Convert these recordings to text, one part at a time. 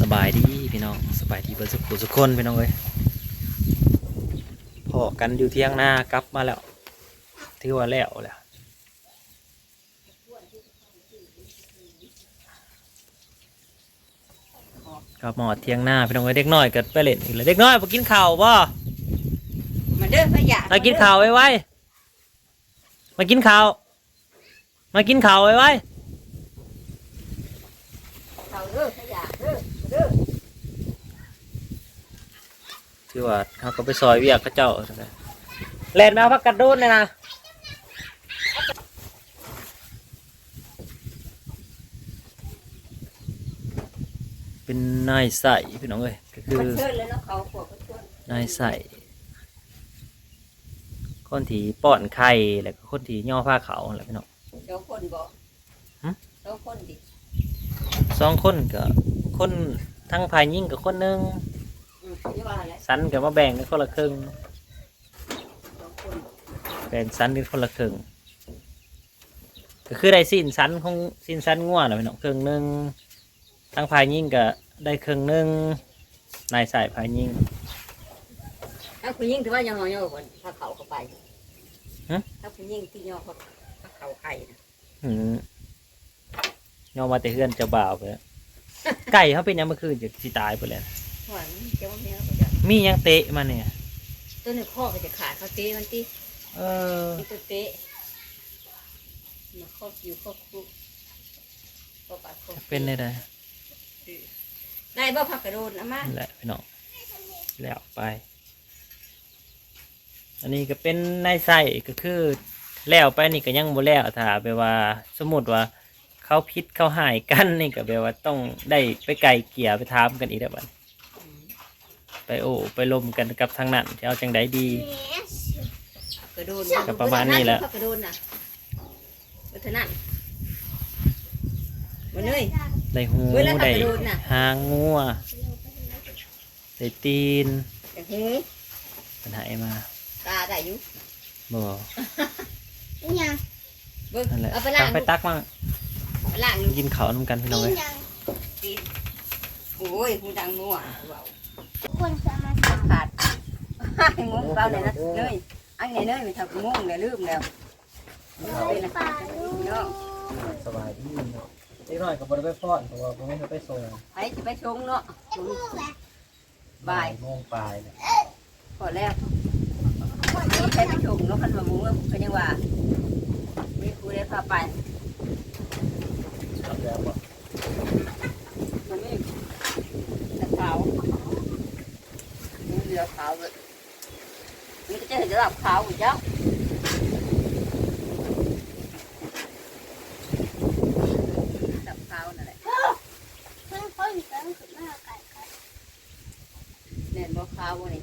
สบายดีพี่น้องสบายดีเบิดสุขสุขคนพี่น้องเอ้ยพอกันอยู่เที่ยงหน้ากลับมาแล้วถือว่าแล้วแหละกลับมาหอดเที่ยงหน้าพี่น้องเอ้ยเด็กน้อยก็ไปเล่นอีกแล้วเด็กน้อยไปกินข้าวบ่มาเด้อพะยามากินข้าวไว้ไว้มากินข้าวมากินข้าวไว้ไว้เขาเด้อพะยาเด้อเด้อ ถือว่าเขาก็ไปซอยเวียกเขาเจ้าแล่นมาพักกระโดดเลยนะเป็นนายใส่พี่น้องเอ้ยก็คือมันเชิญเลยเนาะเขาพวกมันเชิญนายใส่คนที่ป้อนไข่แล้วก็คนที่ย่อผ้าขาวแหละพี่น้องเดี๋ยวคนบอกหึเดี๋ยวคนดิสองคนก็คนทั้งภายยิ่งกับคนหนึง สันกับมาแบ่งกันคนละครึ่งเดี๋ยวคนแบ่งสันกันคนละครึ่งก็คือได้สิ้นสันของสิ้นสันง่วนะพี่น้องครึ่งหนึ่งทั้งภายยิ่งก็ได้ครึ่งหนึ่งนายใส่ภายยิ่งถ้าคุณยิ่งถือว่ายังงอยๆก่อนถ้าเขาเข้าไปฮะถ้าคุณยิ่งที่ย่อเขาถ้าเขาไข่นะอืมย่อมาแต่เพื่อนเจ้าบ่าวไปแล้วไก่เขาเป็นยังเมื่อคืนจะสิตายไปแล้ว หวานเจ้าแม่ก็จะมียังเตะมาเนี่ย ตัวหนึ่งข้อก็จะขาดเขาเตะมันตีเออมันตัวเตะมาข้อคิวข้อคุกข้อปากข้อเป็นได้ไดได้บ่พักกระโดดนะมานั่นแหละพี่น้องแล้วไป อันนี้ก็เป็นนายใส่ก็คือแล้วไปนี่ก็ยังบ่แล้วถ้าแปลว่าสมมติว่าเขาพิษเขาหายกันนี่ก็แปลว่าต้องได้ไปไกลเกลี่ยไปถามกันอีกแล้วบัด ไปโอ้ไปลมกันกับทางนั้นจะเอาจังไดดี กระโดดก็ประมาณนี้แหละพักกระโดดน่ะวัฒนั่นวันนี้ได้หูเวลาเขาได้กระโดดน่ะ หางงัวได้ตีนแต่หูปัญหามาตาได้อยู่บ่ยังเบิ่งนั่นแหละเอาไปตัล้ากงไปตักมาไปล้างกินข้าวน้ำกันพี่น้องเลยยังตีโอ้ยหูดังงัวเว้า คนสามารถขาดให้งงเปล่าเลยนะเนยอันนี้เนยมันทำงงแล้วลืมแล้วเป็นนะป่าลูกเนาะสบายดีนิดหน่อยกับบริเวณฟ้อนเพราะว่าผมไม่เคยไปส่งไอ้จะไปชงเนาะชงบ่ายโมงปลายเนี่ยพอแล้วนี่ใช้ไปชงเนาะคันว่าหมูก็ยังว่ามีครูได้พาไปทำแล้วบ่มันนี่แต่ขาวนี่เรือขาวเลยนี่ก็จะเห็นระดับขาวอยู่จ้ะระดับขาวนั่นแหละเพื่อนเขาอยู่กันคือมาไก่กันแน่นบ่ขาวบ่นี่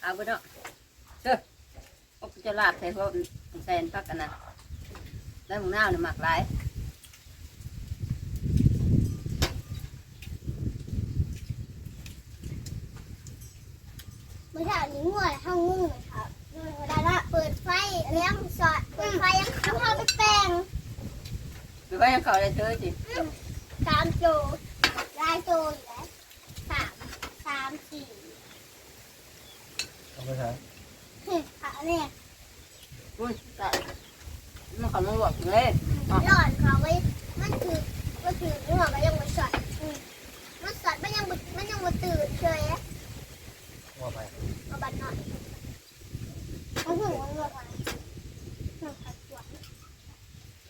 เอาไปเนาะเด้ออาจะลาบใส่พวกแซนพักกันนะแล้วมึงน้าวเนี่ยหมักหลาย เมื่อเช้านี้งัวห้องงูครับเวลาละเปิดไฟเลี้ยงสอดเปิดไฟยังทำให้ไปแปลง หรือว่ายัง เขาได้เจอจิสามโจได้โจอยู่แล้วสามสามสี่ทำไปครับหึขาเนี่ยอุ้ยตายมันเขามาบอกเลยหลอดเขาไว้มันถือมันถืองัวก็ยังมาสอดอืมมันสอดมันยังบ่มันยังมาตื่นเฉยว่าไปเอาบัตรหน่อยเอาหัวงัวก่อนหัวขัดหัว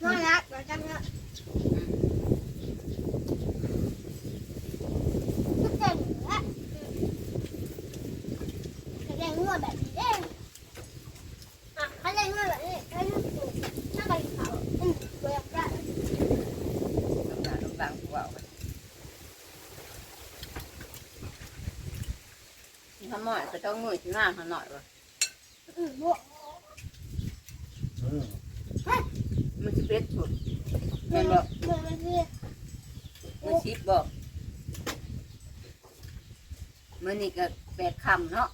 น่ารักเดี๋ยวจังเนี่ยก็เก่งละแต่แรงนวดแบบนี้เด้อะเขาแรงนวดแบบนี้ให้ลูกสูบถ้าไปเขาอืมตัวอย่างไร ลูกหลานลูกหลานกูเอา ทำหน่อยก็ต้องมือที่หน้าทำหน่อยวะอืมบวกอืมมันจะเป็ดสุดเมืเห็อนนบอกเมืองมันคือมันชิปบอกมันนี่ก็แปดคำเนาะ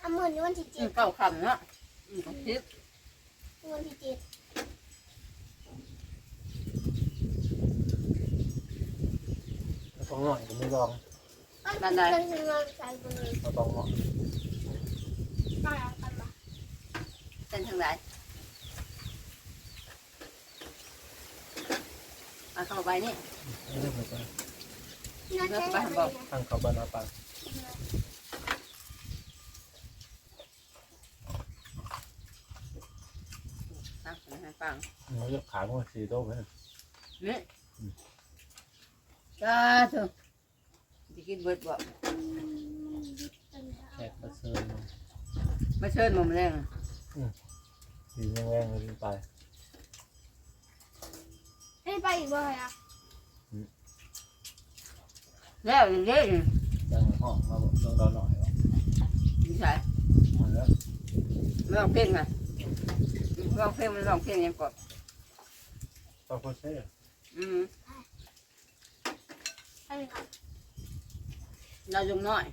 อะหมื่นนี่วันที่อืเจ็มดเก้าคำเนาะอืมก็ชิปวันที่เจ็ดต้องหน่อยก็ไม่ลองมันเป็นเงินใส่มือเอาต้องหน่อย ต้องเอากันมาเส้นทางไหนเอาเข้าไปนี่ไม่ได้เหมือนกันน่าจะได้ไหมทางเขาบ้านนาปังตั้งให้ฟังเราจะขายมันสี่โต๊ะไหมนี่จ้าเถอะจะกินเบิดบ่แขกมาเชิญ มาเชิญหมุมแรงสีแรงๆเลยไป ให้ไปอีกบ่อยอะแล้วอย่างนี้ยังห้องมาบอกต้องรอหน่อยไม่ใช่มาแล้วไม่ลองเพลงอะลองเพลงมันลองเพลงยังก่อนต้องโคเซ่อืมให้ครับเราลงน้อย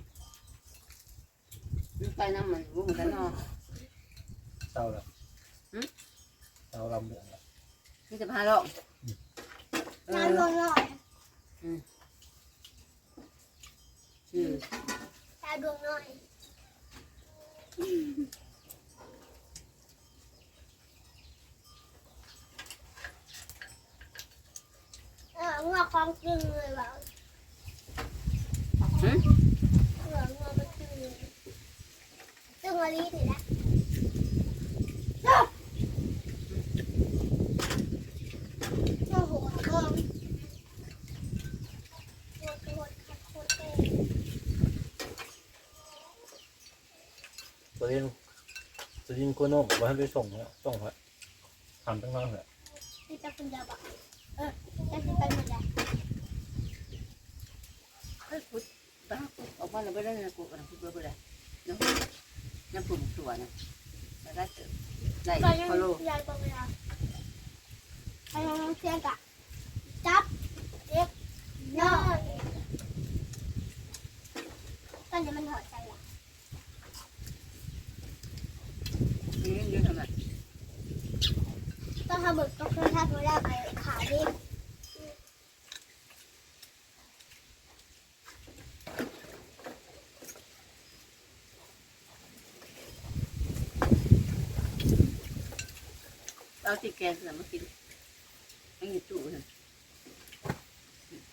ไปน้ำมันวุ้งกันเนาะเศร้าแล้วเศร้าลำเดือดแล้วนี่จะพาลองเองานอลงหน่อยชื่อตาดวงหน่อยเอองัวความจริงเลยว่ะ หืม เอองัวมันจริงเลย รีนี่แหละโอ้โหมองตรโคตรโคตรเท่ตัวนี้ตัวนี้โคโน่ว่าให้ไปส่งแล้วส่งครับทำตั้งนานแล้วที่จะเป็นดาบะเออจะเป็นเป็นอะไรเฮ้ยพุทธบ้าออกมาแล้วไปได้นะกูกำลังพูดไปเลยเนาะ น้ำปุ่มตัวนะแล้วได้เจอได้ก็ยังฟอลโล่ยายบอกเวลาใครยังเสียงกะจับเด็กย่อตอนนี้มันหอดใจละนี่ยืนทำไมต้องทำบึกต้องเคยทำเวลาไปขาดิเอา ที่แกงเสร็จมากินให้กินตู้เถอะ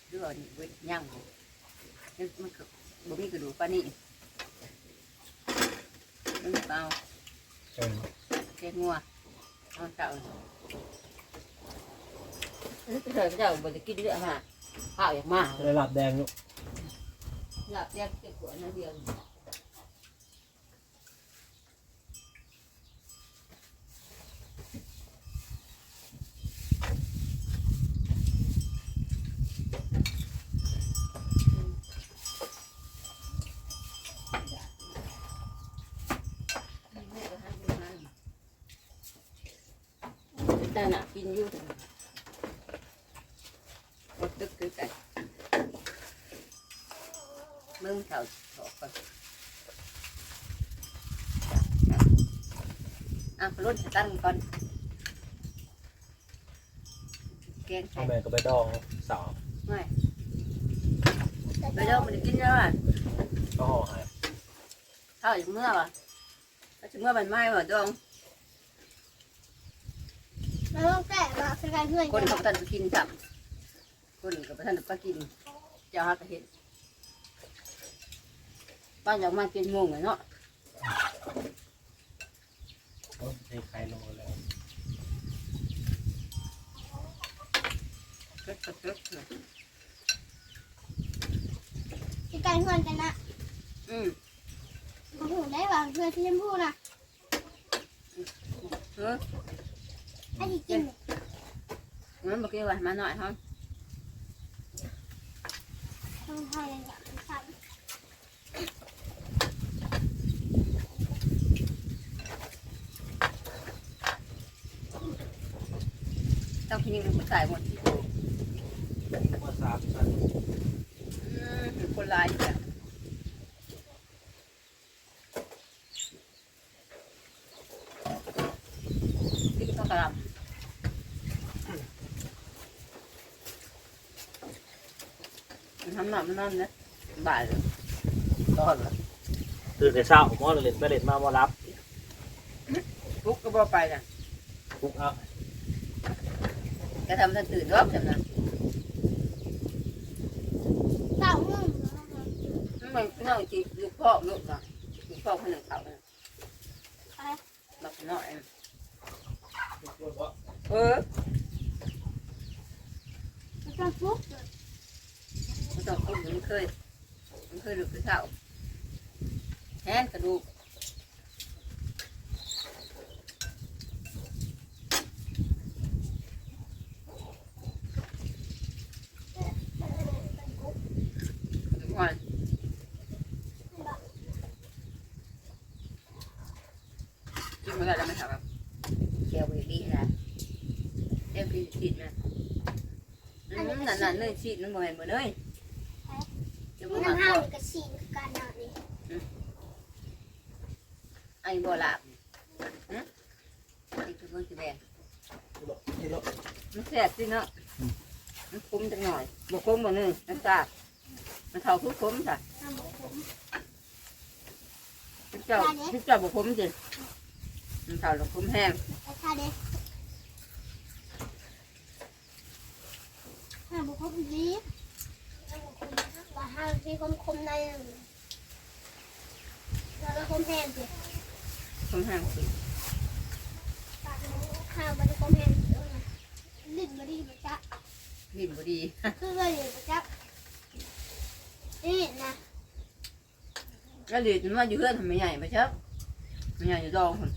เรื่องนี้เว้ยย่างมันมันก็บ่มีกระดูกปลานี่มันเปล่าเชิญแกงงัวเอาเจ้าเฮ้ยเจ้าเจ้าบ่ได้กินเรื่องมาข้าวอย่างมากจะได้หลับแดงลูกหลับแยกเก็บหัวนั่นเดียว แต่น่ะกินอยู่อดตึกคือกันมึงเขาถอกก่อนอะรถตั้งก่อนแกงเอาไข่แม่ก็ไปดองสาวไม่ไปเดี๋ยวมันกินแล้วอะก็ห่อหายข้าวอย่างเมื่อวะถ้าถึงเมื่อมันไหม้ว่ะดอง มันต้องแก้มาเป็นการเพื่อนคนกันเขาประทานกินจับคนกับประทานก็กิน เจ้าฮักก็เห็นบ้านอยากมากินงงเลยเนาะก็เทไข่ลงแล้วเกิดเกิดเกิดเกิดเป็นการเพื่อนกันนะอืมโอ้โหได้ว่าเพื่อนที่ชมพูนะเออ ให้ดีกินมันบอกว่ามาหน่อยฮะต้องทายอย่างสั่นต้องพิมพ์มันใส่หมดที่ตัวมาสามชั้นอืมคนลายจ้ะนี่ก็ต้องกระลำ ทำหนักนั่นนะบ่ายเลยตอนละตื่นแต่เช้าหมอเล่นไปเล่นมาบ่รับปุ๊กก็บ่ไปน่ะปุ๊กเอาก็ทำท่านตื่นรอบจำนั้นเต่ามึงมันนั่งจีลูกพ่อลูกน่ะลูกพ่อคนหนึ่งเขาน่ะบักน้อยเออมันจะฟุกมัน ต้องอุ้มมันเคยมันเคยลูกเท้าแฮนกระดูกก่อนกินมาแล้วไม่ทำแบบเคี่ยวไปดีนะเดี๋ยวพี่ฉีดนะนั่นนั่นนั่นเลยฉีดนั่นบ่เห็นบ่เลยจะมับ่ นมาห้าก่วกับสีกันนอนนี่ไอ้บ่หลับฮะนี่คือคนสิแบงมันแสบสิเนาะมันคุ้มจังหน่อยบ่คุ้มบ่นึงน้ำตามันเท่าคือคุ้มจ้ะน้ำผมเจ้าเจ้าบ่คุ้มจิมันเท่าแล้วคุ้มแห้งไอ้ข้าเด็กห้าบุคคลดีว่าห้าที่คม คมในแล้วคมแห้งสิคุ้มแห้งสิห้าบันคมแห้งลิ้นบดีมันจะลิ้นบ่ดีคือเลยมันจะนี่นะแล้วเดี๋ยวมันมาอยู่เพื่อนทำไมใหญ่ไปเชับไม่ใหญ่อยู่ดองคน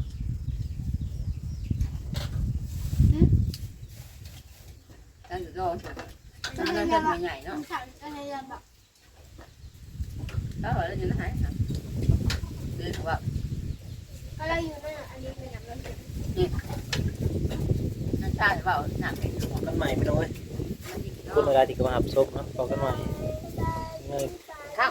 ตั้งอยู่ดองคนทำไมเพื่อนทำไมใหญ่มัเนาะ นสั่งอะไรแบบแล้วเหรอแล้วอยู่ไหนครับเดินว่าก็เราอยู่นั่นอันนี้เป็นแบบนั้นนั่นชาติเปล่าหนักเป็นหัวกันใหม่พี่น้องเอ้ยมันดีคุณเวเนาะลาที่ก็มาหับซบเนาะพอกันใหม่เงยทา